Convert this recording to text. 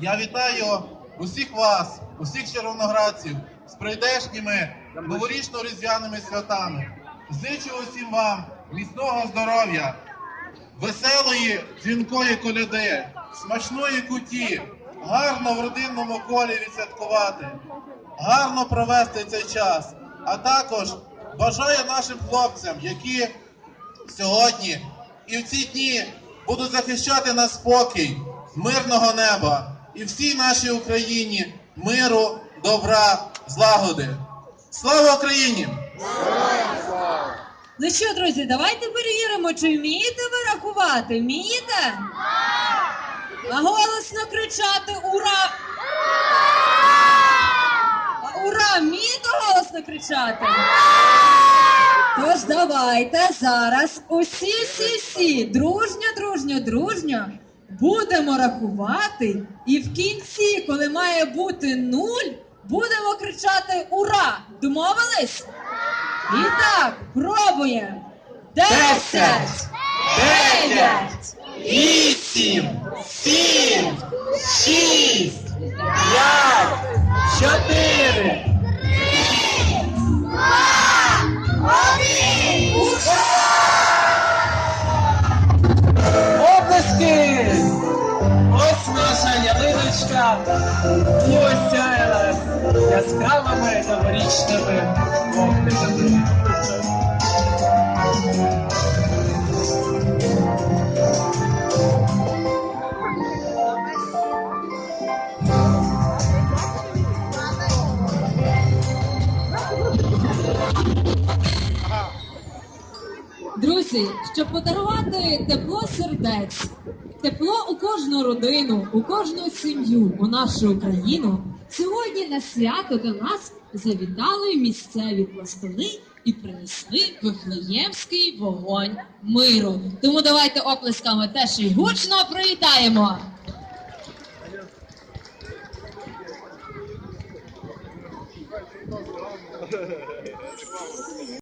Я вітаю усіх вас, усіх червоноградців з прийдешніми новорічно-різдвяними святами. Зичу усім вам міцного здоров'я, веселої дзвінкої коляди, смачної куті, гарно в родинному колі відсвяткувати, гарно провести цей час. А також бажаю нашим хлопцям, які сьогодні і в ці дні будуть захищати нас спокій, мирного неба і всій нашій Україні миру, добра, злагоди. Слава Україні! Ну що, друзі, давайте перевіримо, чи вмієте ви рахувати? Вмієте? А голосно кричати Ура! А Ура! Вмієте голосно кричати? Тож давайте зараз усі, всі, всі, дружньо, дружньо, дружньо будемо рахувати, і в кінці, коли має бути нуль, будемо кричати Ура! Домовились? І так, пробуємо. Десять, дев'ять, вісім, сім, шість, п'ять, чотири. Сонця і осяяла яскравими новорічними вогниками. Друзі, щоб подарувати тепло сердець, тепло у кожну родину, у кожну сім'ю, у нашу Україну, сьогодні на свято до нас завітали місцеві пластуни і принесли вифлеємський вогонь миру. Тому давайте оплесками теж і гучно привітаємо.